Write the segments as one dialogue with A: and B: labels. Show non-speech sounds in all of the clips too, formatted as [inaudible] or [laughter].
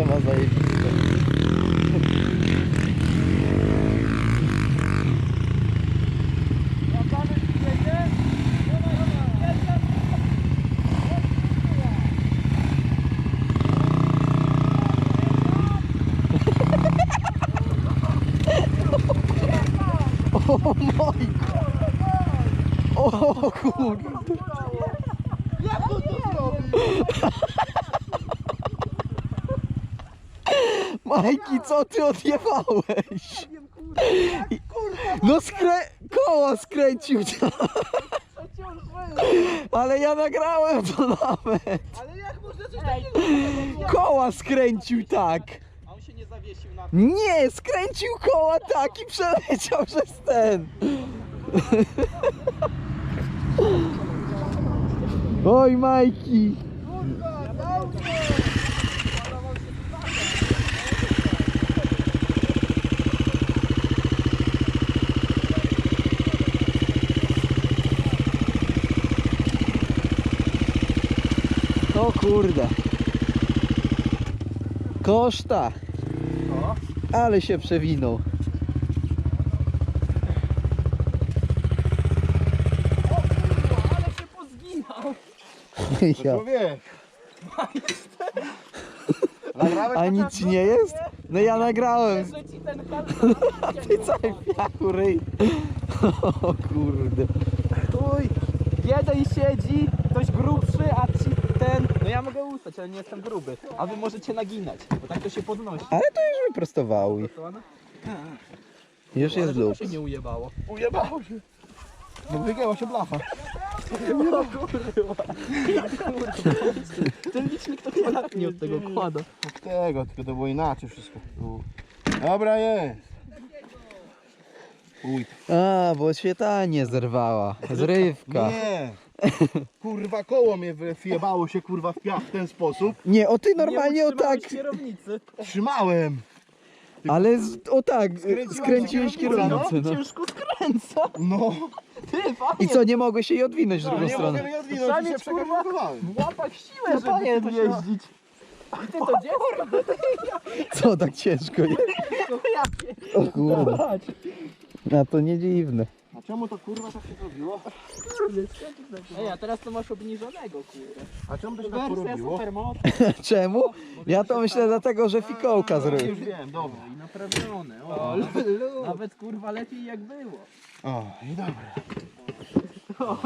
A: Lampę ma zajebistą. O mój! O kurde!
B: Jak to to zrobił?
A: Majki, co ty odjebałeś? No skrę... koło skręcił cię. Ale ja nagrałem to nawet.
B: Ale jak można coś takiego
A: Koła skręcił tak.
B: A on się nie zawiesił na
A: Nie, skręcił koła tak i przeleciał przez ten. Oj, Majki. O kurde. Koszta. Ale się przewinął.
B: Ale się pozginał.
A: Ja.
C: Człowiek!
A: A nic ci nie jest? No ja nagrałem.
B: Kal... [laughs]
A: Ty cały piachu ryj. [laughs] O kurde.
B: Uj, jeden siedzi, ktoś grubszy, a ci ten... No ja mogę ustać, ale nie jestem gruby. A wy możecie naginać, bo tak to się podnosi.
A: Ale to już wyprostowały. Już jest luz.
B: to się nie ujebało.
C: Ujebało się. No wygięła się blacha.
B: O [laughs] kurwa. Ten licznik to chyba latnie od tego kłada.
C: Od tego, tylko to było inaczej wszystko. Dobra jest. Uj.
A: A, bo świetanie zerwała. Zrywka.
C: Nie. Kurwa koło mnie wy- wjebało się kurwa w piach w ten sposób.
A: Nie, o ty normalnie
B: nie
A: o tak.
B: kierownicy.
C: Trzymałem.
A: Ale z, o tak,
C: Skręciłaś
A: skręciłeś
C: kierownicę.
A: No.
B: Ciężko skręca.
C: No.
B: Ty, panie.
A: I co, nie mogłeś się jej odwinąć w
C: no
A: drugą
C: nie
A: stronę?
C: mogę jej odwinąć i się
B: mieć, kurwa,
C: przekwalifikowałem.
B: w łapach siłę,
C: No
B: żeby
C: panie, się-
B: jeździć. A ty to dziecko?
A: Co tak ciężko jest? [laughs]
B: Ja
A: O kurde. A to nie dziwne.
C: Czemu to kurwa tak się zrobiło?
B: Ej, a teraz to masz obniżonego, kurde.
C: A czemu to się tak
B: Wersja
C: porobiło?
B: supermoc. [laughs]
A: Czemu? Ja to myślę dlatego, że fikołka
C: Już
A: zrobił.
C: wiem, dobra.
B: I naprawione. O, nawet kurwa lepiej jak było.
C: O, i dobra. [laughs]
B: O,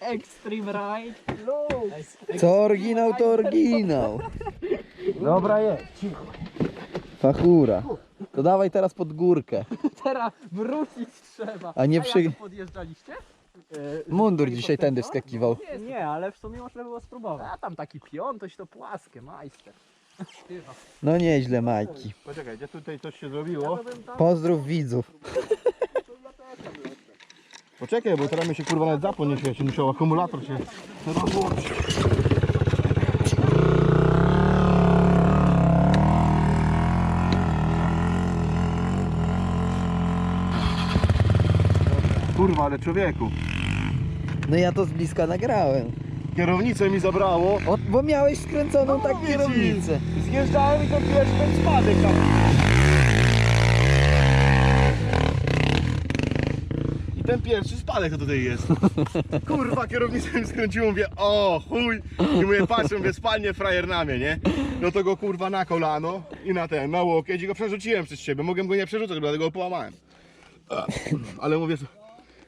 B: extreme ride. Low.
A: Co oryginał, to oryginał.
C: Dobra jest, cicho.
A: Fachura. To dawaj teraz pod górkę. [laughs]
B: Teraz wrócić trzeba.
A: A nie przy-
B: jak podjeżdżaliście?
A: Mundur dzisiaj tędy wskakiwał.
B: Nie, ale w sumie można było spróbować. A tam taki piątoś to płaskie, majster.
A: No nieźle, Majki.
C: Poczekaj, gdzie tutaj coś się zrobiło?
A: Pozdrów widzów.
C: Poczekaj, bo teraz mi się kurwa nawet zapłon nie świeci, musiał akumulator się rozłączyć. Ale człowieku,
A: No ja to z bliska nagrałem.
C: kierownicę mi zabrało.
A: O, bo miałeś skręconą tak
C: Mówię ci,
A: kierownicę.
C: Zjeżdżałem i pierwszy ten spadek tam. I ten pierwszy spadek to tutaj jest. [laughs] Kurwa, kierownicę mi skręciło, mówię, o chuj. I mówię, patrzę, mówię, spalnie frajer na mnie, nie? No to go kurwa na kolano i na ten, na łokieć i go przerzuciłem przez siebie. Mogłem go nie przerzucać, dlatego go połamałem. Ale mówię,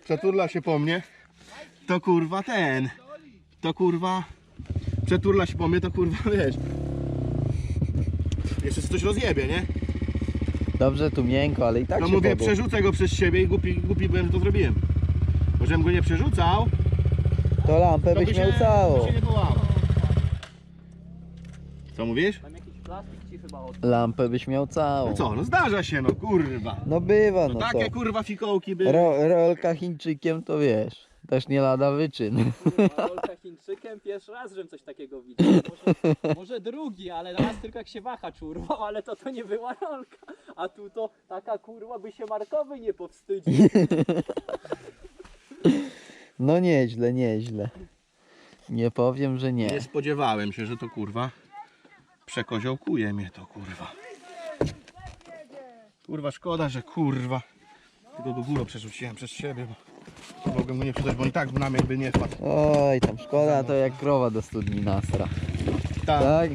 C: przeturla się po mnie, to kurwa ten, to kurwa, przeturla się po mnie, to kurwa, [laughs] wiesz, jeszcze coś rozjebie, nie?
A: Dobrze, tu miękko, ale i tak
C: No
A: się
C: mówię, przerzucę go przez siebie i głupi, głupi byłem, że to zrobiłem. Bo żebym go nie przerzucał,
A: To lampę
C: to by
A: byś
C: się,
A: miał całą.
C: by się nie. Co mówisz?
B: Tam jakiś plastik ci chyba od...
A: Lampę byś miał całą.
C: No co, no zdarza się, no kurwa.
A: No bywa,
C: No
A: no co.
C: takie kurwa fikołki były.
A: Ro, rolka Chińczykiem to wiesz. Też nie lada wyczyn.
B: Rolka Chińczykiem pierwszy raz, żebym coś takiego widział. Może, może drugi, ale raz tylko jak się waha urwał, ale to to nie była rolka. A tu to taka kurwa by się Markowy nie powstydził.
A: No nieźle, nieźle. Nie powiem, że nie.
C: Nie spodziewałem się, że to kurwa Przekoziołkuje mnie to, kurwa. Kurwa, szkoda, że kurwa. Tylko do góry przerzuciłem przez siebie, bo mogłem go nie przydać, bo on i tak na mnie by nie wpadł.
A: Oj, tam szkoda to jak krowa do studni nasra.
C: Tak.
A: Tak?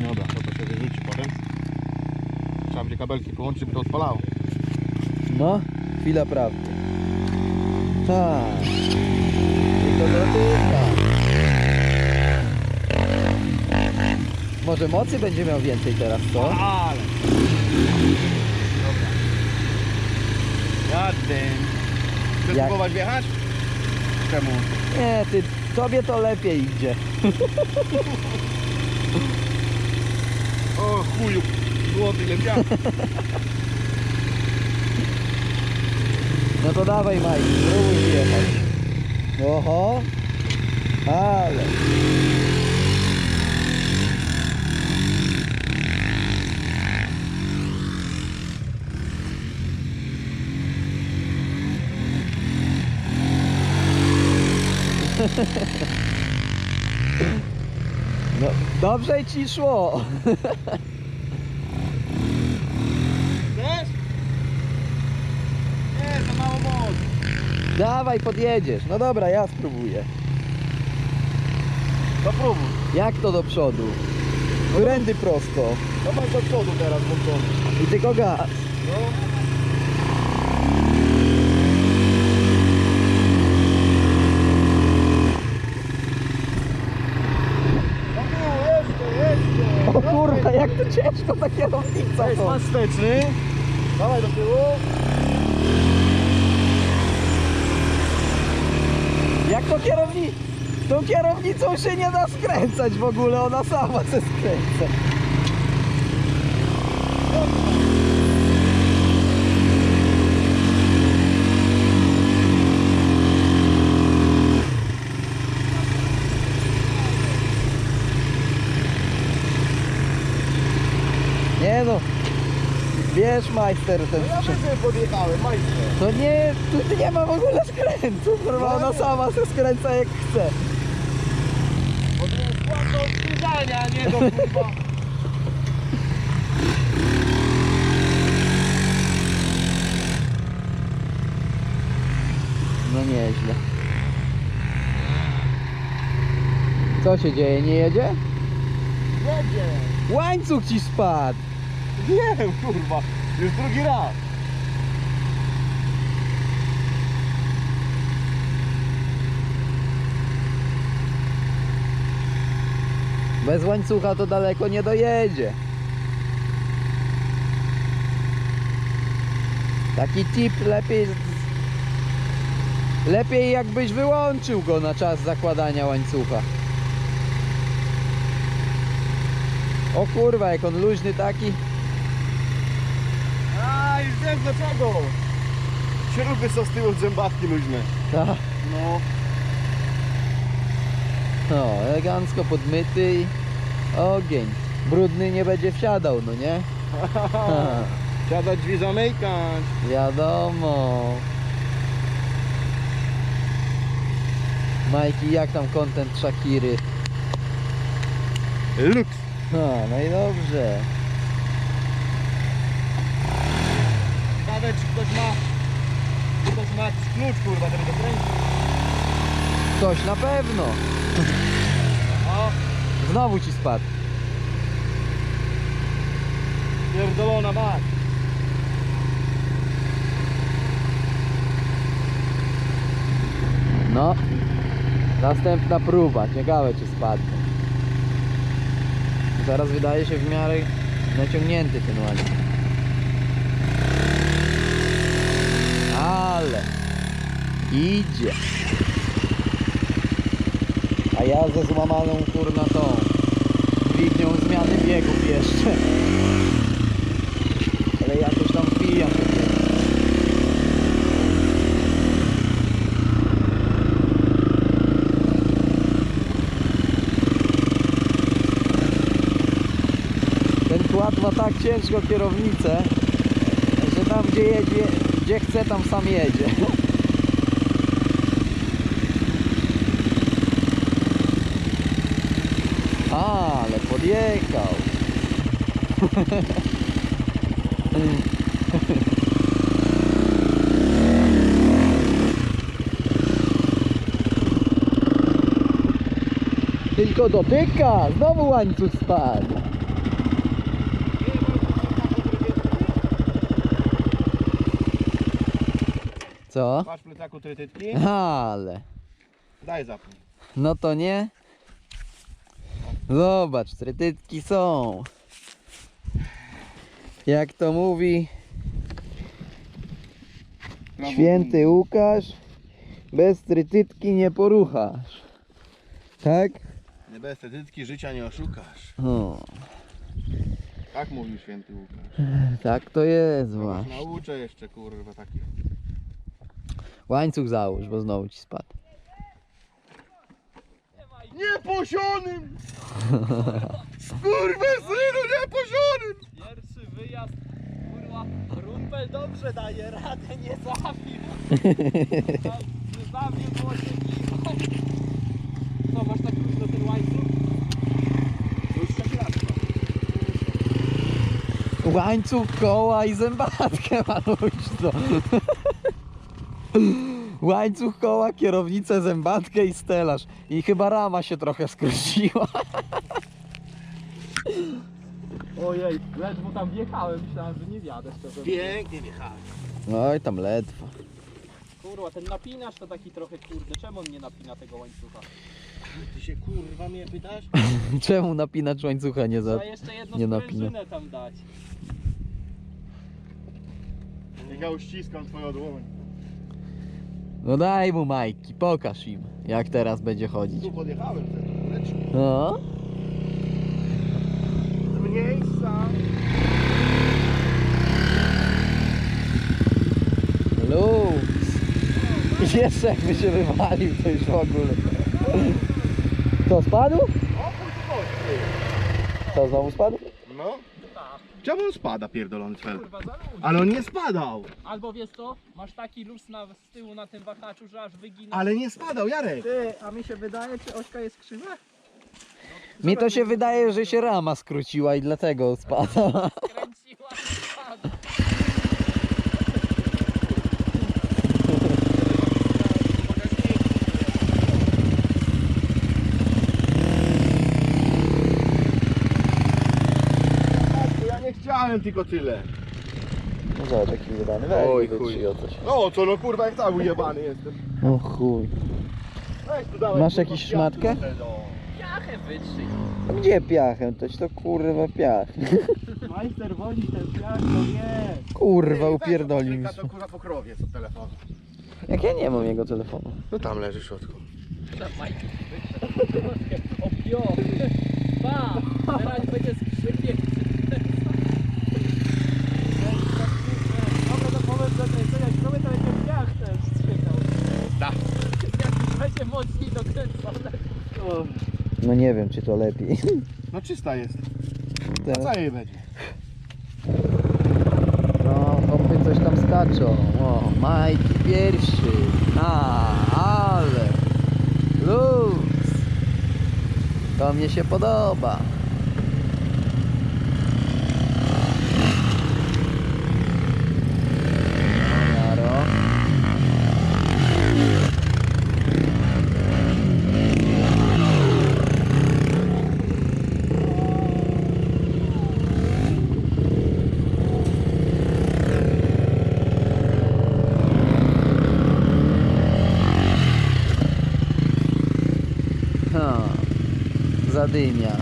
C: Dobra, to to się wyrzuci potem. Trzeba będzie kabelki połączyć, by to odpalało.
A: No, chwila prawdy. Tak. I to dotyka. Może mocy będzie miał więcej teraz, co?
C: Ale. Dobra. Jadę. Chcesz
A: Jak?
C: próbować wjechać? Czemu?
A: Nie, ty, tobie to lepiej idzie.
C: O chuju, złoty leciał.
A: No to dawaj Mike, spróbuj wjechać. Oho. Ale. No, dobrze ci szło.
C: Chcesz? Nie, za mało mocy.
A: Dawaj, podjedziesz. No dobra, ja spróbuję.
C: To próbuj.
A: Jak to do przodu? Rędy prosto.
C: To masz do przodu teraz włączony.
A: I tylko gaz.
C: No było, jeszcze, jeszcze.
A: O kurwa, jak to ciężko ta kierownica
C: To jest wsteczny. Dawaj do tyłu.
A: Jak to kierowni... Tą kierownicą się nie da skręcać w ogóle, ona sama se skręca. Nie no, wiesz majster ten
C: No ja
A: sprzęt.
C: wyżej podjechałem, majster.
A: To nie, tu nie ma w ogóle skrętu, kurwa, ona sama se skręca jak chce.
C: Bo to jest skład do odkrzyżania, a nie do [laughs] kurwa.
A: No nieźle. Co się dzieje, nie jedzie?
C: Jedzie.
A: Łańcuch ci spadł!
C: Wiem, kurwa. Już drugi raz.
A: Bez łańcucha to daleko nie dojedzie. Taki tip lepiej... Lepiej jakbyś wyłączył go na czas zakładania łańcucha. O kurwa, jak on luźny taki.
C: Wiem dlaczego. Śruby są z tyłu zębatki luźne.
A: Tak.
C: No.
A: No, elegancko podmyty i ogień. Brudny nie będzie wsiadał, no nie? [laughs]
C: Siadać drzwi zamykać.
A: Wiadomo. Majki, jak tam content Shakiry?
C: Lux.
A: No, no i dobrze.
C: Ciekawe czy ktoś ma... Czy ktoś ma jakiś klucz kurwa, żeby dokręcić.
A: Ktoś na pewno.
C: O,
A: Znowu ci spadł.
C: pierdolona mać.
A: No. Następna próba. Ciekawe czy spadnie. Teraz wydaje się w miarę naciągnięty ten łańcuch. Ale idzie. A ja ze złamaną kurna tą dźwignią zmiany biegów jeszcze. Ale jakoś tam wbijam. Ten kład ma tak ciężko kierownicę, że tam gdzie jedzie, gdzie chce tam sam jedzie. Wjechał. Tylko dotyka! Znowu łańcuch spadł. Co?
C: Masz plecaku trytytki?
A: Ale.
C: Daj zapnij.
A: No to nie. Zobacz, trytytki są. Jak to mówi święty Łukasz, bez trytytki nie poruchasz. Tak?
C: Nie bez trytytki życia nie oszukasz.
A: O,
C: Tak mówił święty Łukasz.
A: tak to jest właśnie.
C: Nauczę jeszcze kurwa takich.
A: Łańcuch załóż, bo znowu ci spadł.
C: Nieposionym! Kurwa synu, nieposionym!
B: Pierwszy wyjazd, kurwa, Rumpel dobrze daje radę, nie zawił. Nie zawił, bo się kiwał. Co, masz tak późno ten łańcuch?
A: Łańcuch, koła i zębatkę maluśno. Łańcuch, koła, kierownicę, zębatkę i stelaż. I chyba rama się trochę skróciła.
B: Ojej, ledwo tam wjechałem, myślałem, że nie wjadę szczerze.
C: Pięknie wjechałeś.
A: Oj, tam ledwo.
B: Kurwa, ten napinacz to taki trochę kurde, czemu on nie napina tego łańcucha?
C: Ty się kurwa mnie pytasz? [laughs]
A: Czemu napinacz łańcucha nie za...
B: Trzeba jeszcze jedną
A: nie
B: sprężynę tam dać.
C: Niech ja uściskam twoją dłoń.
A: No daj mu Majki, pokaż im, jak teraz będzie chodzić.
C: Tu podjechałem wtedy, leczki.
A: No,
C: Z miejsca.
A: luks. I jeszcze jakby się wywalił, to już w ogóle. Co, spadł?
C: O chodź,
A: Co, znowu spadł?
C: No. Czemu on spada pierdolony
B: kurwa, za ludzi.
C: Ale on nie spadał.
B: Albo wiesz co, masz taki luz na, z tyłu na tym wahaczu, że aż wygina.
C: Ale nie spadał, Jarek.
B: Ty, a mi się wydaje, czy ośka jest krzywa?
A: Mi to się wydaje, że się rama skróciła i dlatego spada.
B: Kręciła i spadła.
C: Ja nie chciałem tylko tyle.
A: No zobacz jaki wydany.
C: Oj, chuj. No co no kurwa jak cały ujebany jestem.
A: O chuj.
C: Weź tu dawaj,
A: Masz
C: kurwa,
A: jakiś szmatkę?
C: na te, no.
B: Jachę wytrzyj.
A: Gdzie piachem? Toś to kurwa piach.
B: Majster woli ten piach, to wie.
A: Kurwa
C: Ty, weź
A: upierdolił mi się.
C: To kurwa pokrowie co telefonu.
A: Jak ja nie mam jego telefonu.
C: No tam leży w środku.
B: Tam Majki wyszedł. Opio. Pa, teraz będzie skrzypiec. Dobra, to powiem do kręcenia śruby, to będzie piach też strzykał.
C: Tak.
B: Jak już będzie mocniej dokręcone.
A: No nie wiem czy to lepiej. [laughs]
C: No czysta jest. A
A: Teraz.
C: co jej będzie?
A: No, chłopy coś tam skaczą. O, Majki pierwszy. A, ale. Luz. To mnie się podoba. Zadymia.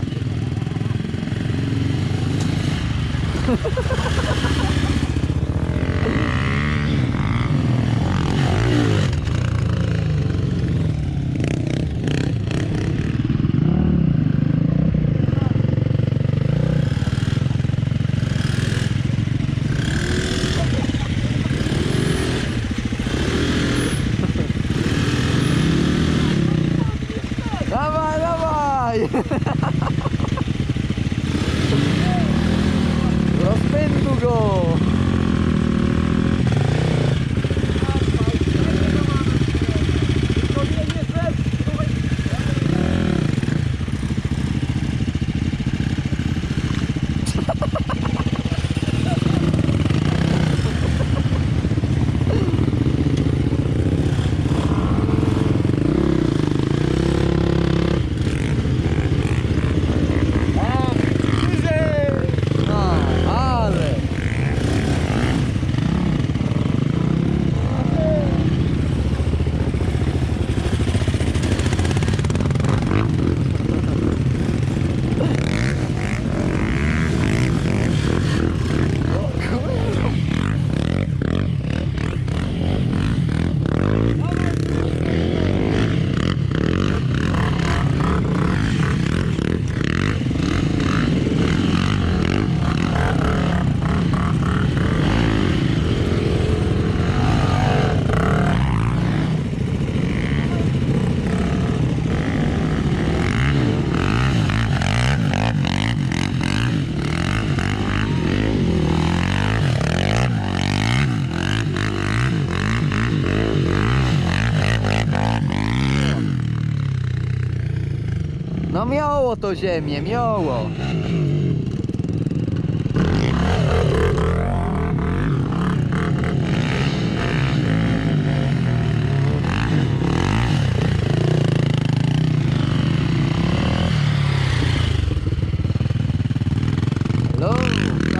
A: Dawaj, dawaj! Rozpędu go! To ziemię, miało. No,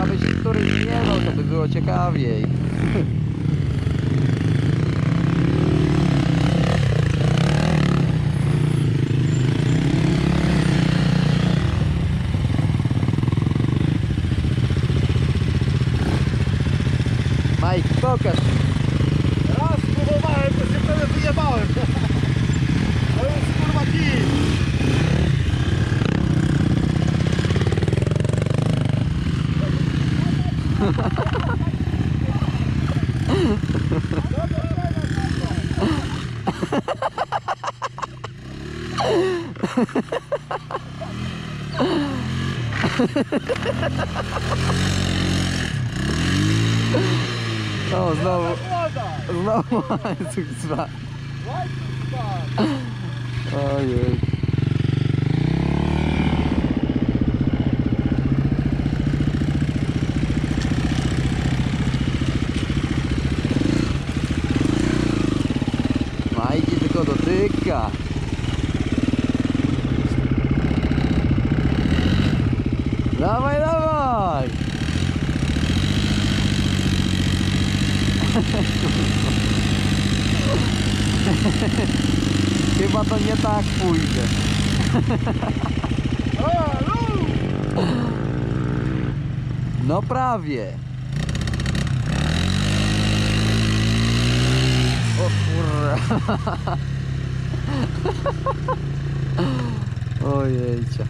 A: aby się któryś zmieniał, to by było ciekawiej. [laughs] Majki, pokaż.
C: Raz próbowałem, to się prawie wyjebałem. Ale jest kurwa kij.
A: O, znowu, znowu. Łańcuch
C: spadł.
A: Ojej. Majki tylko dotyka. Dawaj, dawaj! Chyba to nie tak pójdzie. No prawie. O kurwa. Ojejcie.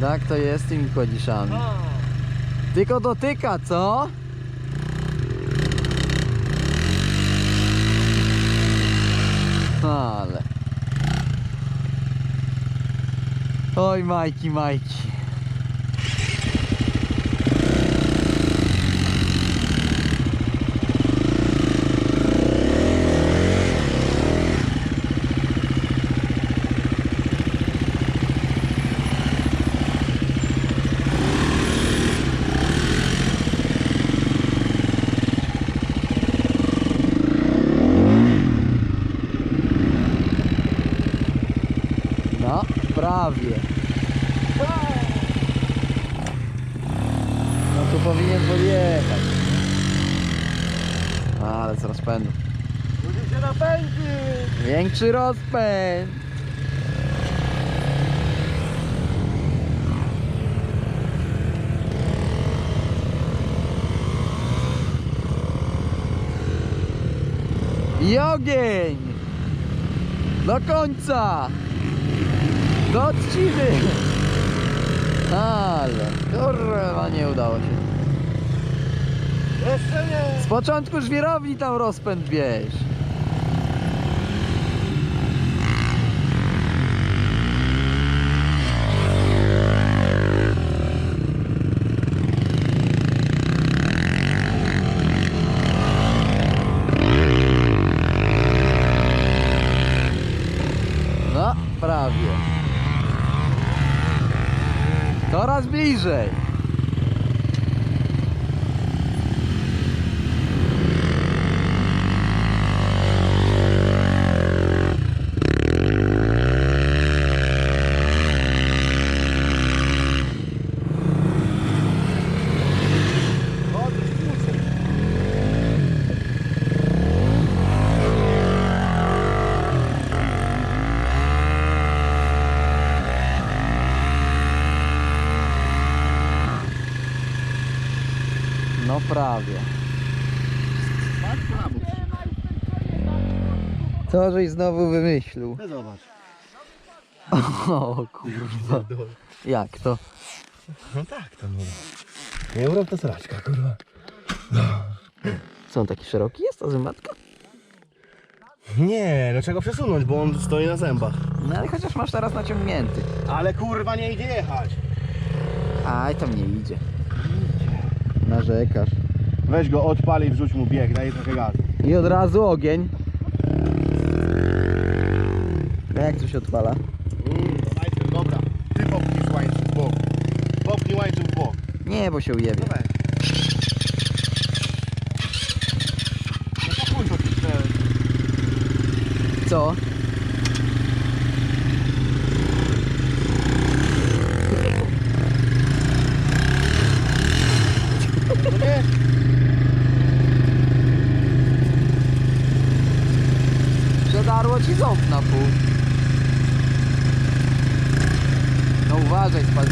A: Tak to jest z tymi kładziszami.
C: A.
A: Tylko dotyka, co? Ale. Oj, Majki, Majki. No, prawie. No tu powinien podjechać. Ale z rozpędu.
C: Musi się napędzić!
A: Większy rozpęd. I ogień! Do końca! Do trzciny! Ale kurwa nie udało się.
C: Jeszcze nie!
A: Z początku żwirowni tam rozpęd bierz. say. Co żeś znowu wymyślił?
C: No zobacz.
A: O kurwa. Jak to?
C: No tak to mówię. Nie urok to sraczka, kurwa.
A: Co on taki szeroki jest ta zębatka?
C: Nie, dlaczego przesunąć, bo on stoi na zębach.
A: No ale chociaż masz teraz naciągnięty.
C: Ale kurwa nie idzie jechać.
A: Aj tam nie idzie. Narzekasz.
C: Weź go, odpal i wrzuć mu bieg, daj trochę gazu.
A: I od razu ogień jak to się odpala?
C: Łańcuch, dobra.
A: Ty popnij łańcuch w bok. Popnij łańcuch
C: w
A: bok. Nie,
C: bo się ujebie. Dawaj. No
A: Co? No